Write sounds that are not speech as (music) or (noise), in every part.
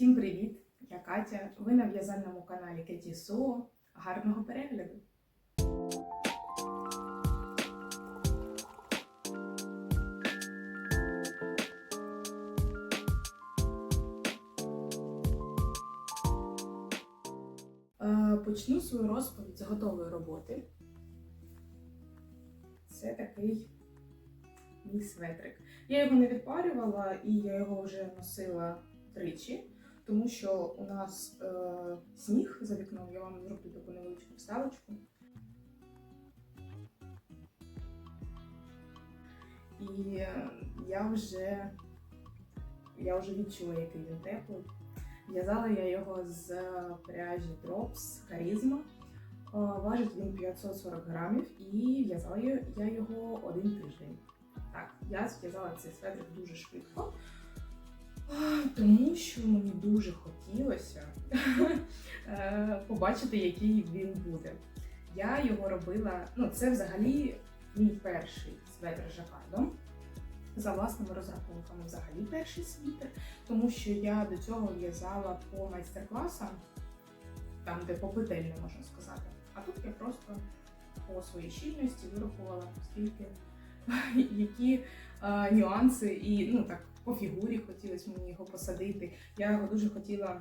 Всім привіт! Я Катя. Ви на в'язальному каналі Кеті Суо. Гарного перегляду! Е, Почну свою розповідь з готової роботи. Це такий мій светрик. Я його не відпарювала і я його вже носила тричі, тому що у нас е, сніг за вікном. Я вам зроблю таку невеличку вставочку. І я вже, я вже відчула, який він теплий. В'язала я його з пряжі Drops Charisma. Е, Важить він 540 грамів і в'язала я його один тиждень. Так, я зв'язала цей светрик дуже швидко, тому що мені дуже хотілося (laughs) е, побачити, який він буде. Я його робила, ну це взагалі мій перший светр жакардом. За власними розрахунками, взагалі перший світер, тому що я до цього в'язала по майстер-класам, там, де по петельне, можна сказати. А тут я просто по своїй щільності вирахувала, скільки (laughs) які е, нюанси, і ну так по фігурі хотілося мені його посадити. Я його дуже хотіла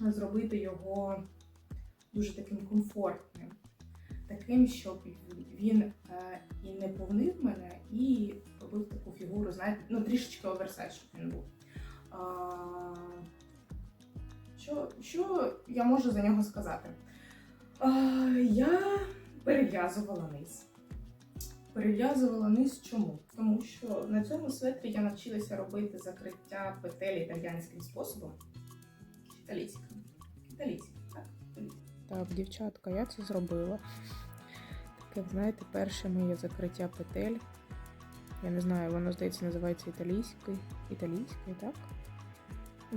зробити його дуже таким комфортним, таким, щоб він е, і не повнив мене, і робив таку фігуру, знаєте, ну трішечки оверсайз, щоб він був. А, що, що я можу за нього сказати? А, я перев'язувала низ. Перев'язувала низ чому? Тому що на цьому светрі я навчилася робити закриття петель італійським способом. Італійським. Італійським, так? Так, дівчатка, я це зробила. Таке, знаєте, перше моє закриття петель. Я не знаю, воно, здається, називається італійський. Італійський, так?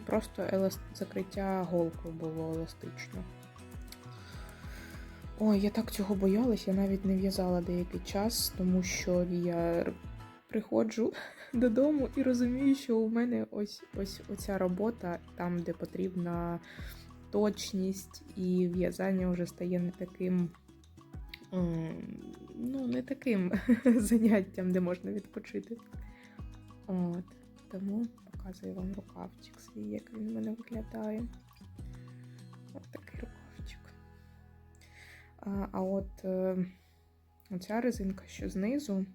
Просто еласт... закриття голкою було еластично. Ой, я так цього боялась, я навіть не в'язала деякий час, тому що я приходжу (laughs) додому і розумію, що у мене ось ось оця робота, там, де потрібна точність, і в'язання вже стає не таким. Ну, не таким (laughs) заняттям, де можна відпочити. От. Тому показую вам рукавчик свій, як він у мене виглядає. А, от е, оця резинка, що знизу,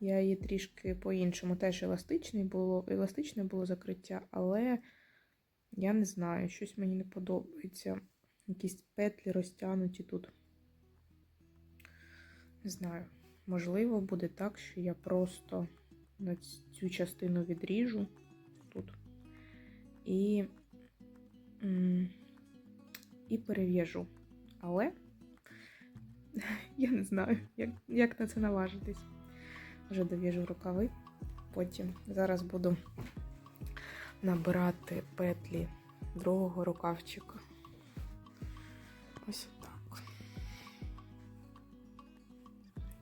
я її трішки по-іншому теж еластичне було, еластичне було закриття, але я не знаю, щось мені не подобається. Якісь петлі розтягнуті тут. Не знаю. Можливо, буде так, що я просто цю частину відріжу тут і, і перев'яжу. Але (laughs) я не знаю, як, як на це наважитись. Вже дов'яжу рукави. Потім зараз буду набирати петлі другого рукавчика. Ось так.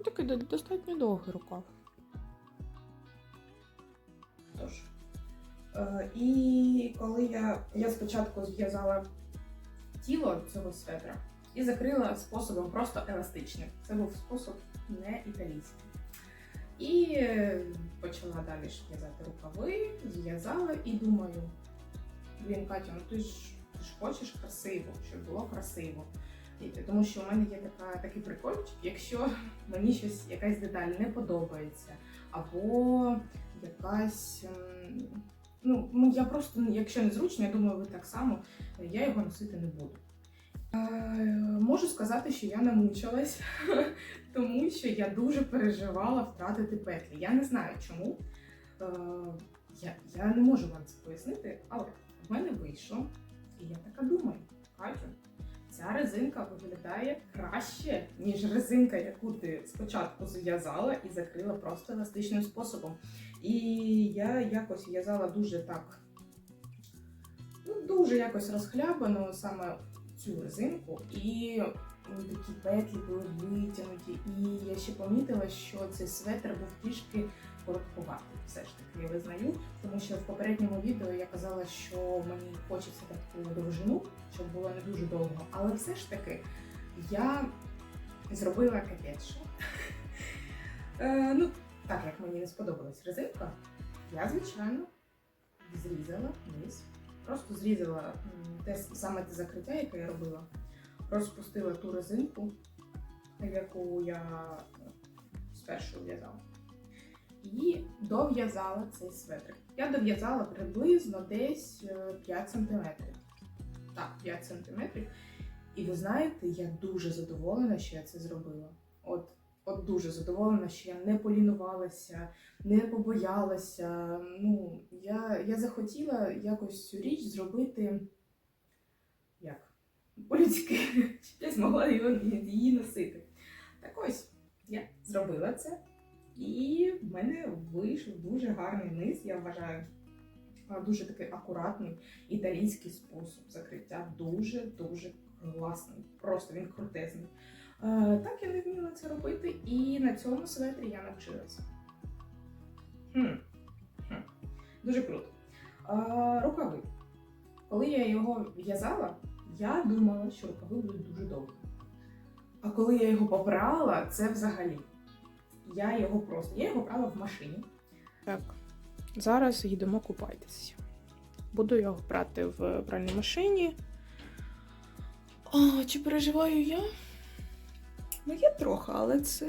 Такий достатньо довгий рукав. Тож. Е, і коли я, я спочатку зв'язала тіло цього светра і закрила способом просто еластичним. Це був спосіб не італійський. І е, почала далі в'язати рукави, зв'язала і думаю, блін, Катя, ну ти ж, ти ж хочеш красиво, щоб було красиво. Тому що у мене є така, такий прикольчик, якщо мені щось, якась деталь не подобається, або якась. ем, Ну, ну, я просто, ну, якщо не зручно, я думаю, ви так само, я його носити не буду. Можу сказати, що я намучилась, (laughs) тому що я дуже переживала втратити петлі. Я не знаю чому. Я, я не можу вам це пояснити, але в мене вийшло. І я така думаю, Катю, ця резинка виглядає краще, ніж резинка, яку ти спочатку зв'язала і закрила просто еластичним способом. І я якось в'язала дуже так, ну, дуже якось розхлябано саме цю резинку, і такі петлі були витягнуті. І я ще помітила, що цей светр був трішки короткуватий, все ж таки, я визнаю. Тому що в попередньому відео я казала, що мені хочеться таку довжину, щоб було не дуже довго. Але все ж таки я зробила капець. Е, ну, так як мені не сподобалась резинка, я, звичайно, зрізала низ. Просто зрізала те саме те закриття, яке я робила. Розпустила ту резинку, яку я спершу в'язала. І дов'язала цей светрик. Я дов'язала приблизно десь е, 5 см. Так, 5 см. І ви знаєте, я дуже задоволена, що я це зробила. От, от дуже задоволена, що я не полінувалася, не побоялася. Ну, я, я захотіла якось цю річ зробити як? По-людськи, (laughs) я змогла її носити. Так ось, я зробила це, і в мене вийшов дуже гарний низ, я вважаю. Дуже такий акуратний італійський спосіб закриття. Дуже-дуже класний. Просто він крутезний. Е, так я не вміла це робити, і на цьому светрі я навчилася. Хм. Хм. Дуже круто. Е, рукави. Коли я його в'язала, я думала, що рукави будуть дуже довгі. А коли я його побрала, це взагалі. Я його просто. Я його брала в машині. Так, зараз їдемо купатися. Буду його брати в пральній машині. А, чи переживаю я? Ну, є трохи, але це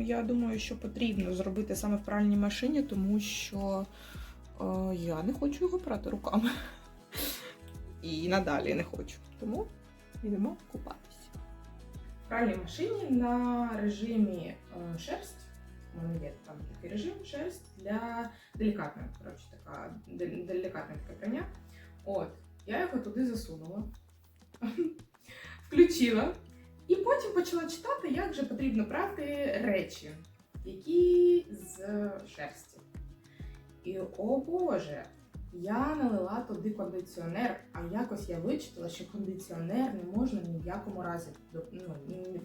я думаю, що потрібно зробити саме в пральній машині, тому що е, я не хочу його прати руками. І надалі не хочу. Тому йдемо купатися. В пральній машині на режимі е, шерсть. У мене є там такий режим шерсть для делікатної, коротше, така делікатне прання. От, я його туди засунула, (laughs) включила, і потім почала читати, як же потрібно прати речі, які з шерсті. І о Боже, я налила туди кондиціонер, а якось я вичитала, що кондиціонер не можна ні в якому разі, ну,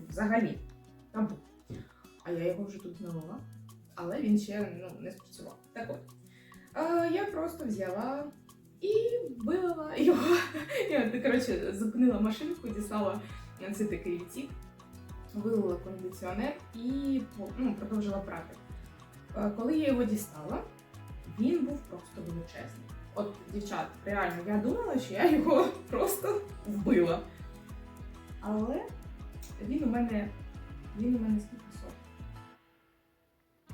взагалі. Табу. А я його вже тут налила, але він ще ну, не спрацював. Так от. А, я просто взяла і вилила його. (laughs) Я, коротше, зупинила машинку, дістала цей такий відсік, вилила кондиціонер і ну, продовжила прати. Коли я його дістала, він був просто величезний. От, дівчат, реально, я думала, що я його (laughs) просто вбила. Але він у мене. Він у мене скільки сок?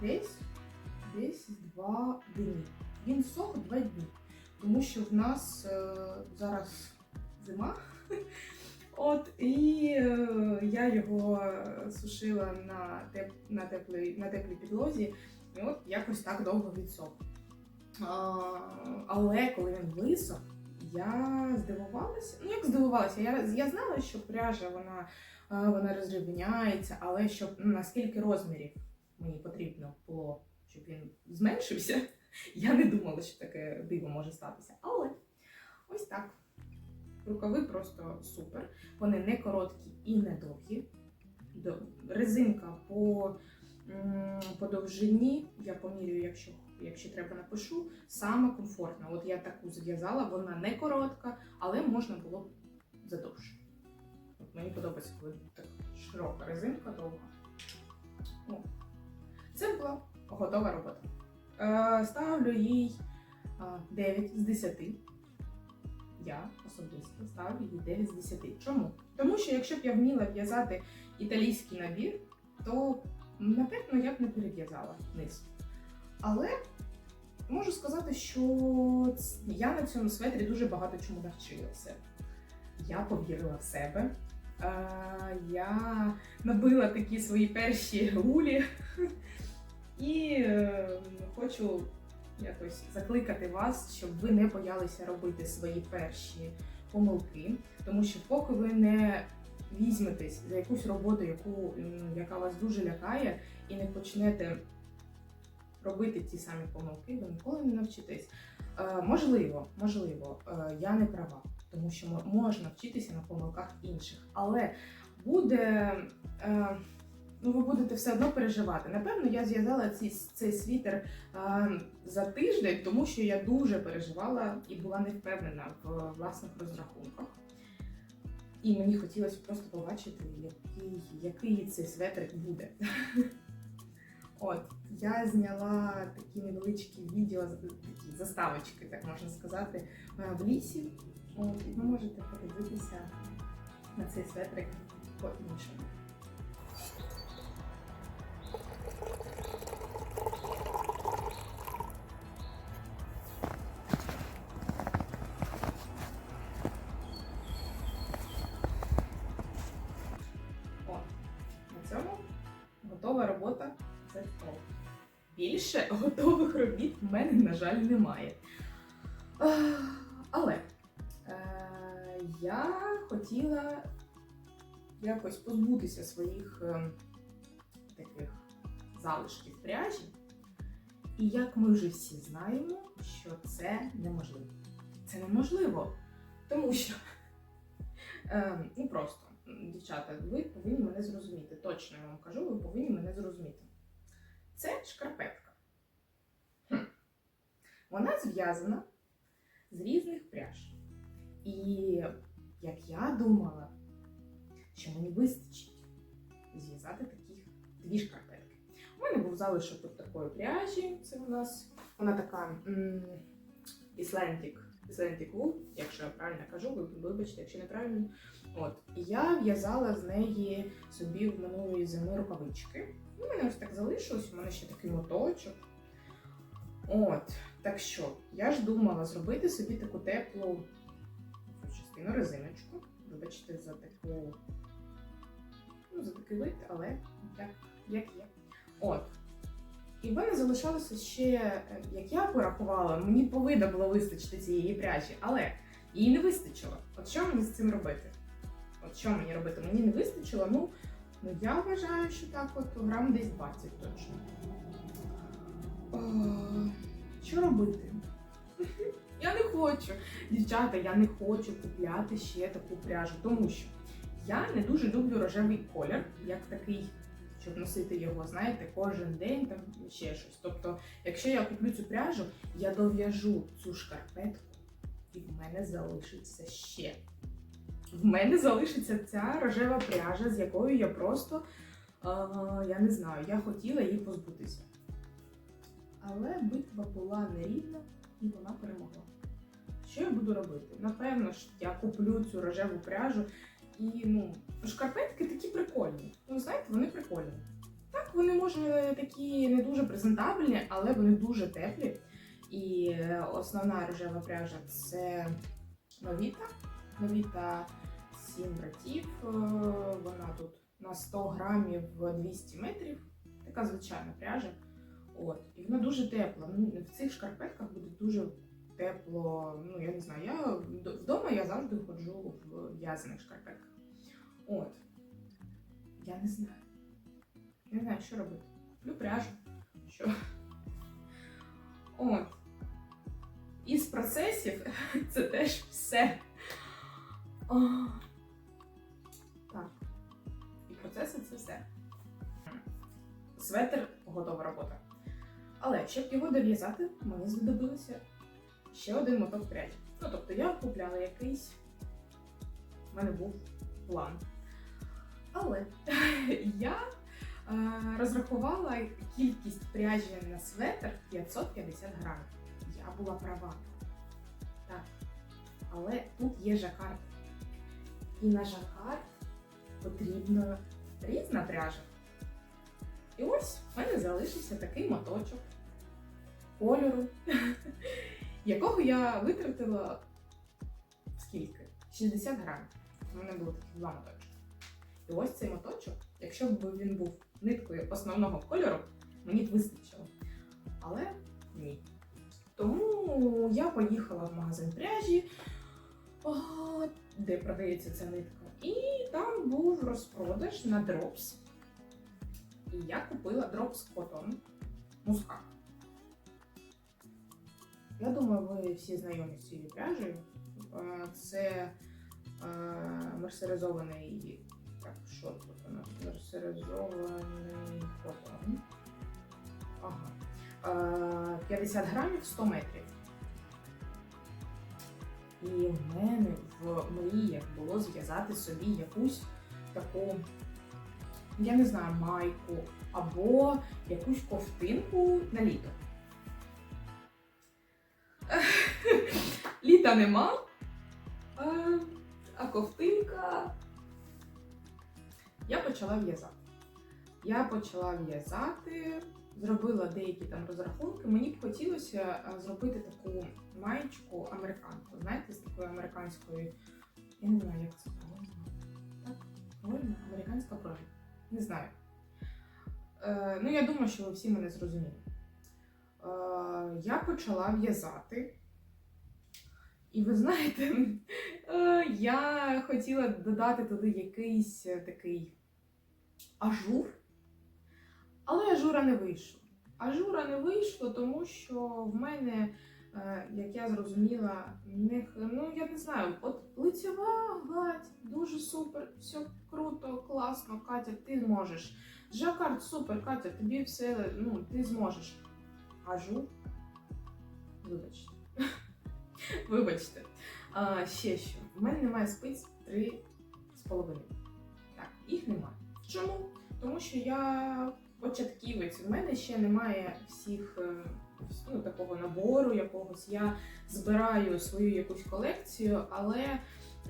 Десь, десь два дні. Він сох два дні. Тому що в нас е, зараз зима. (laughs) От, і е, я його сушила на, теп, на, теплій, на теплій підлозі, і от якось так довго відсох. Але коли він висох, я здивувалася. Ну, як здивувалася, я, я знала, що пряжа вона, а, вона розрівняється, але щоб ну, наскільки розмірів мені потрібно було, щоб він зменшився, (laughs) я не думала, що таке диво може статися. Але ось так. Рукави просто супер. Вони не короткі і не довгі. Резинка по, по довжині, я помірюю, якщо, якщо треба, напишу, саме комфортна. От я таку зв'язала, вона не коротка, але можна було б задовше. От мені подобається, коли так широка резинка довга. О. Це була готова робота. Е, ставлю їй е, 9 з 10. Я особисто ставлю їй 9 з 10. Чому? Тому що якщо б я вміла в'язати італійський набір, то напевно я б не перев'язала низ. Але можу сказати, що я на цьому светрі дуже багато чому навчилася. Я повірила в себе. Я набила такі свої перші гулі (laughs) і е, хочу якось закликати вас, щоб ви не боялися робити свої перші помилки, тому що поки ви не візьметесь за якусь роботу, яку, яка вас дуже лякає, і не почнете робити ті самі помилки, ви ніколи не навчитесь. Е, можливо, можливо, е, я не права, тому що можна вчитися на помилках інших, але буде. Ну ви будете все одно переживати. Напевно, я зв'язала цей, цей світер а, за тиждень, тому що я дуже переживала і була не впевнена в власних розрахунках. І мені хотілося просто побачити, який, який цей светрик буде. (laughs) От, я зняла такі невеличкі відео, такі заставочки, так можна сказати, е, в лісі. От, і ви можете подивитися на цей светрик по-іншому. Більше готових робіт в мене, на жаль, немає. Але е, я хотіла якось позбутися своїх е, таких залишків пряжі. І як ми вже всі знаємо, що це неможливо. Це неможливо, тому що е, ну просто, дівчата, ви повинні мене зрозуміти. Точно я вам кажу, ви повинні мене зрозуміти. Це шкарпетка. Хм. Вона зв'язана з різних пряж. І як я думала, що мені вистачить зв'язати таких дві шкарпетки. У мене був залишок от такої пряжі. Це у нас вона така Icelandic, Icelandic Wool, якщо я правильно кажу, ви вибачте, якщо неправильно. От. І я в'язала з неї собі в минулої зими рукавички. У мене ось так залишилось, у мене ще такий моточок. От, так що, я ж думала зробити собі таку теплу частину резиночку. Вибачте, за таку. Ну, за такий вид, але як, як є. От. І в мене залишалося ще, як я порахувала, мені повинно було вистачити цієї пряжі, але її не вистачило. От що мені з цим робити? От що мені робити? Мені не вистачило, ну, ну я вважаю, що так от грам десь 20 точно. О, що робити? (laughs) Я не хочу. Дівчата, я не хочу купляти ще таку пряжу, тому що я не дуже люблю рожевий колір, як такий, щоб носити його, знаєте, кожен день там ще щось. Тобто, якщо я куплю цю пряжу, я дов'яжу цю шкарпетку, і в мене залишиться ще. В мене залишиться ця рожева пряжа, з якою я просто, а, я не знаю, я хотіла її позбутися. Але битва була нерівна і вона перемогла. Що я буду робити? Напевно ж, я куплю цю рожеву пряжу і ну, шкарпетки такі прикольні. Ну, знаєте, вони прикольні. Так, вони може такі не дуже презентабельні, але вони дуже теплі. І е, основна рожева пряжа це новіта. Новіта 7 братів. Е, Вона тут на 100 грамів 200 метрів. Така звичайна пряжа. От. І вона дуже тепла. Ну, В цих шкарпетках буде дуже тепло. Ну, я не знаю, я вдома я завжди ходжу в в'язаних шкарпетках. От. Я не знаю. Не знаю, що робити. Куплю пряжу. Що? От. Із процесів (laughs) це теж все. Так. Процеси це все. Светр готова робота. Але щоб його дов'язати, мені знадобилося ще один моток пряжі. Ну, тобто я купляла якийсь, в мене був план. Але (laughs) я е, розрахувала кількість пряжі на светр 550 грамів. Я була права. Так. Але тут є жакард. І на жакард потрібна різна пряжа. І ось в мене залишився такий моточок кольору, (laughs) якого я витратила скільки? 60 грамів. У мене було такі два моточки. І ось цей моточок, якщо б він був ниткою основного кольору, мені б вистачило. Але ні. Тому я поїхала в магазин пряжі, де продається ця нитка. І там був розпродаж на Drops. І я купила Drops Cotton мускат. Я думаю, ви всі знайомі з цією пряжею. Це мерсеризований Так, що тут у нас? Мерсеризований котон. Ага. Е, 50 грамів 100 метрів. І в мене в мріях було зв'язати собі якусь таку, я не знаю, майку або якусь ковтинку на літо. (laughs) Літа нема, а, ковтинка. Я почала в'язати. Я почала в'язати, зробила деякі там розрахунки. Мені б хотілося зробити таку маєчку американку. Знаєте, з такою американською. Я не знаю, як це правильно. Так, правильно? Американська прожа. Не знаю. Е, ну, я думаю, що ви всі мене зрозуміли. Е, я почала в'язати. І ви знаєте, (laughs) е, я хотіла додати туди якийсь е, такий ажур, але ажура не вийшло. Ажура не вийшло, тому що в мене, е, як я зрозуміла, не, ну я не знаю, от лицьова гладь, дуже супер, все круто, класно, Катя, ти зможеш. Жакард, супер, Катя, тобі все, ну, ти зможеш. Ажур, вибачте. (laughs) Вибачте. А, ще що. В мене немає спиць три з половиною. Так, їх немає. Чому? Тому що я початківець. В мене ще немає всіх е, ну, такого набору якогось. Я збираю свою якусь колекцію, але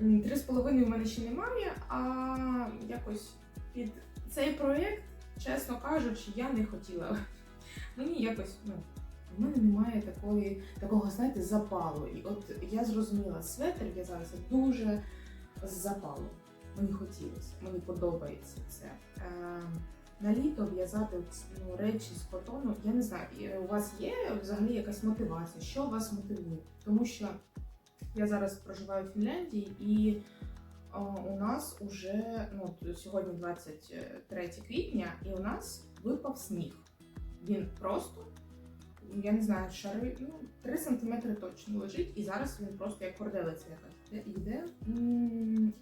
м, три з половиною в мене ще немає. А якось під цей проєкт, чесно кажучи, я не хотіла. (laughs) Мені якось, ну, в мене немає такої, такого, знаєте, запалу. І от я зрозуміла, светр в'язався дуже з запалу. Мені хотілося, мені подобається це. На літо в'язати ну, речі з котону, я не знаю, у вас є взагалі якась мотивація? Що вас мотивує? Тому що я зараз проживаю в Фінляндії і у нас уже ну, сьогодні 23 квітня, і у нас випав сніг. Він просто я не знаю, шари, ну, 3 см точно лежить, і зараз він просто як корделиця якась йде.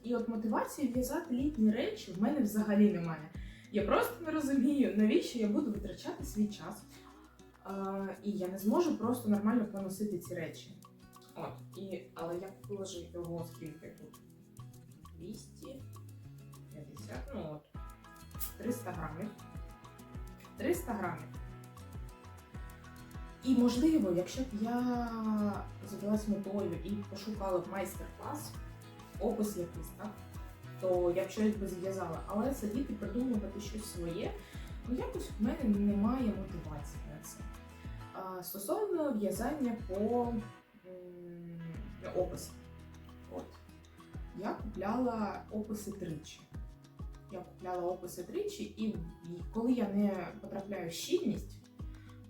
І от мотивації в'язати літні речі в мене взагалі немає. Я просто не розумію, навіщо я буду витрачати свій час. А, і я не зможу просто нормально поносити ці речі. От, і, але я положу його скільки тут? 250, ну от, 300 грамів. 300 грамів. І можливо, якщо б я задалась метою і пошукала б майстер-клас, опис якийсь, так, то я б щось би зв'язала. Але сидіти, придумувати щось своє, ну якось в мене немає мотивації на це. А, стосовно в'язання по описам. От. Я купляла описи тричі. Я купляла описи тричі, і, коли я не потрапляю в щільність,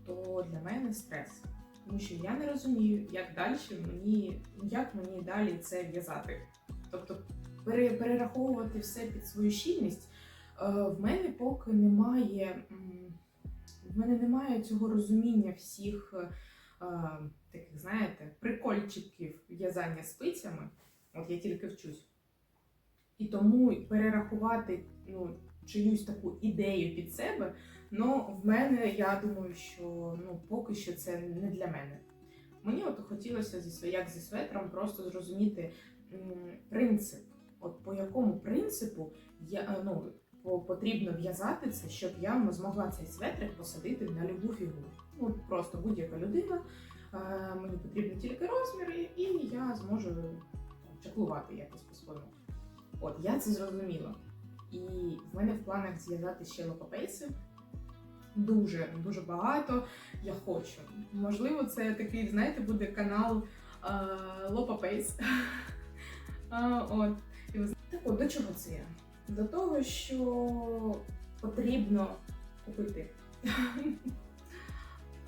то для мене стрес. Тому що я не розумію, як далі мені, як мені далі це в'язати. Тобто перераховувати все під свою щільність. Е, в мене поки немає, в мене немає цього розуміння всіх е, таких, знаєте, прикольчиків в'язання спицями. От я тільки вчусь. І тому перерахувати ну, чиюсь таку ідею під себе Ну, в мене, я думаю, що ну, поки що це не для мене. Мені от хотілося як зі светром просто зрозуміти принцип, от по якому принципу я, е, ну, потрібно в'язати це, щоб я змогла цей светрик посадити на любу фігуру. Ну, просто будь-яка людина, е, мені потрібні тільки розміри, і я зможу чаклувати якось по-своєму. От, я це зрозуміла. І в мене в планах зв'язати ще лопапейси дуже дуже багато. Я хочу. Можливо, це такий, знаєте, буде канал е, Лопа Пейс. (laughs) От. От, до чого це я? До того, що потрібно купити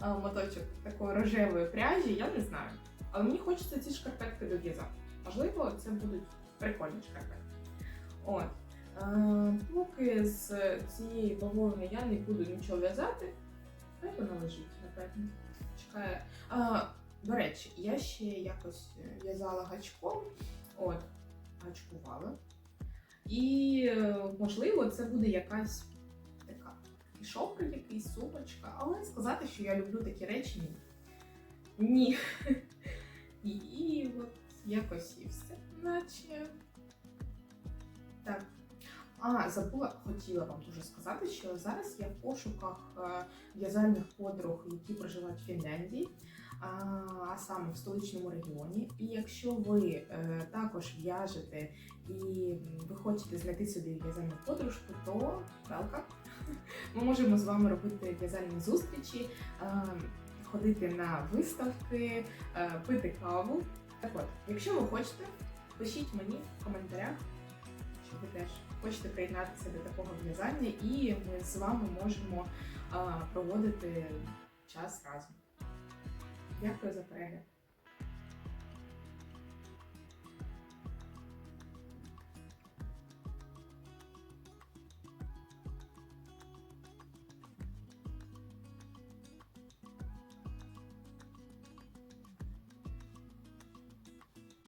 моточок такої рожевої пряжі, я не знаю. Але мені хочеться ці шкарпетки дов'язати. Можливо, це будуть прикольні шкарпетки. От. Е, Поки з цієї бавовни я не буду нічого в'язати, хай вона лежить, напевно. Чекає. А, до речі, я ще якось в'язала гачком, от, гачкувала. І е, можливо, це буде якась така і якийсь сумочка, але сказати, що я люблю такі речі, ні. Ні. (laughs) І, і от якось і все. Наче. Так. А, забула, хотіла вам дуже сказати, що зараз я в пошуках е, в'язальних подруг, які проживають в Фінляндії, а, саме в столичному регіоні. І якщо ви е, також в'яжете і ви хочете знайти собі в'язальну подружку, то велка. (laughs) Ми можемо з вами робити в'язальні зустрічі, е, ходити на виставки, е, пити каву. Так от, якщо ви хочете, пишіть мені в коментарях, що ви теж хочете приєднатися до такого в'язання, і ми з вами можемо проводити час разом. E a coisa prega.